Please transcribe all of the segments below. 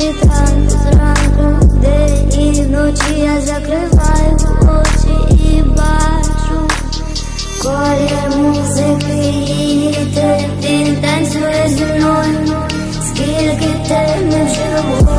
світанку, зранку, де і вночі я закриваю очі і бачу Колір музики її, він танцює зі мною, скільки темних живу.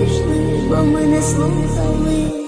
пішли, бо ми не слухали.